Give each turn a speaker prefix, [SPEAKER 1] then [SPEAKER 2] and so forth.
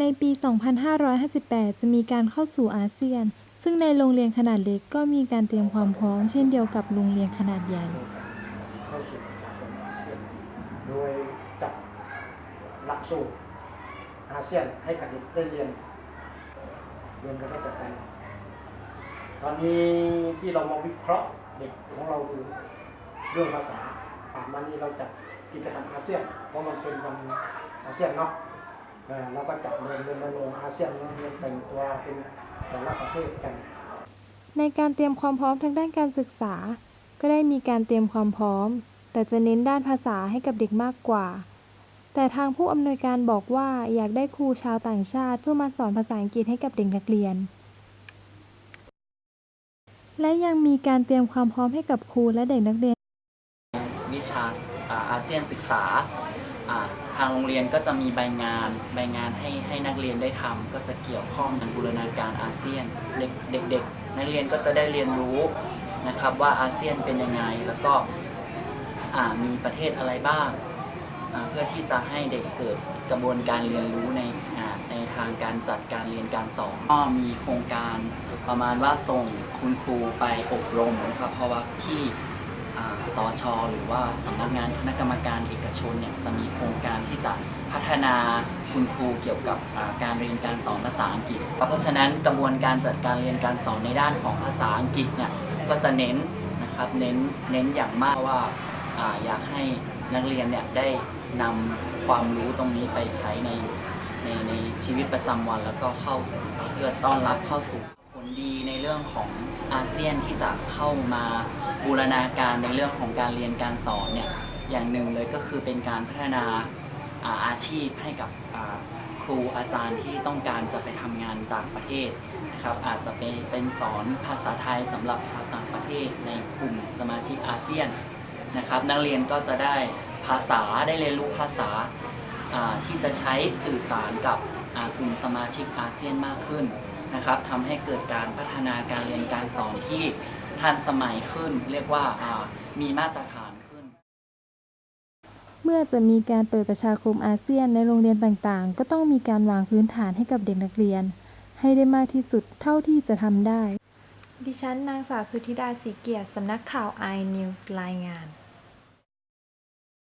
[SPEAKER 1] ในปี 2558 จะมีการเข้าสู่อาเซียน ซึ่งในโรงเรียนขนาดเล็กก็มีการเตรียมความพร้อม เช่นเดียวกับโรงเรียนขนาดใหญ่
[SPEAKER 2] เข้าสู่สากลอาเซียนโดยจัดหลักสูตรอาเซียนให้กับเด็กได้เรียนเรียนกันได้จากกันตอนนี้ที่เรามาวิเคราะห์เด็กของเราคือเรื่องภาษาผ่านมานี้เราจัดกิจกรรมอาเซียนเพราะมันเป็นวันอาเซียนเนาะ เอ่อเราก็จัดเรียนเรียนลงอาเซียนเรียนแต่งตัวเป็นแต่ละประเทศกัน
[SPEAKER 1] ในการเตรียมความพร้อมทางด้านการศึกษา ก็ได้มีการเตรียมความพร้อม แต่จะเน้นด้านภาษาให้กับเด็กมากกว่า แต่ทางผู้อำนวยการบอกว่าอยากได้ครูชาวต่างชาติ เพื่อมาสอนภาษาอังกฤษให้กับเด็กนักเรียน และยังมีการเตรียมความพร้อมให้กับครูและเด็กนักเรียน
[SPEAKER 3] วิชาอ่าอาเซียนศึกษาอ่า ทางโรงเรียนก็จะมีใบงานใบงานให้ให้นักเรียนได้ทำก็จะเกี่ยวข้องกับบูรณาการอาเซียนเด็กเด็กๆนักเรียนก็จะได้เรียนรู้นะครับว่าอาเซียนเป็นยังไงแล้วก็มีประเทศอะไรบ้างเพื่อที่จะให้เด็กเกิดกระบวนการเรียนรู้ในในทางการจัดการเรียนการสอนก็มีโครงการประมาณว่าส่งคุณครูไปอบรมนะครับเพราะว่าที่ สชหรือว่าสำนักงานคณะกรรมการเอกชนเนี่ยจะมีโครงการที่จะพัฒนาคุณครูเกี่ยวกับการเรียนการสอนภาษาอังกฤษ เพราะฉะนั้นกระบวนการจัดการเรียนการสอนในด้านของภาษาอังกฤษเนี่ยก็จะเน้นนะครับเน้นเน้นอย่างมากว่าอยากให้นักเรียนเนี่ยได้นำความรู้ตรงนี้ไปใช้ในในในชีวิตประจำวันแล้วก็เข้าสู่เพื่อต้อนรับเข้าสู่ ดีในเรื่องของอาเซียนที่จะเข้ามาบูรณาการในเรื่องของการเรียนการสอนเนี่ยอย่างหนึ่งเลยก็คือเป็นการพัฒนาอาอาชีพให้กับครูอาจารย์ที่ต้องการจะไปทำงานต่างประเทศนะครับอาจจะเป็นเป็นสอนภาษาไทยสำหรับชาวต่างประเทศในกลุ่มสมาชิกอาเซียนนะครับ นักเรียนก็จะได้ภาษาได้เรียนรู้ภาษาที่จะใช้สื่อสารกับ กลุ่มสมาชิกอาเซียนมากขึ้นนะครับทำให้เกิดการพัฒนาการเรียนการสอนที่ทันสมัยขึ้น เรียกว่าอ่ามีมาตรฐานขึ้น
[SPEAKER 1] เมื่อจะมีการเปิดประชาคมอาเซียนในโรงเรียนต่างๆ ก็ต้องมีการวางพื้นฐานให้กับเด็กนักเรียน ให้ได้มากที่สุดเท่าที่จะทำได้ ดิฉันนางสาวสุธิดาศรีเกียรติสำนักข่าว i News รายงาน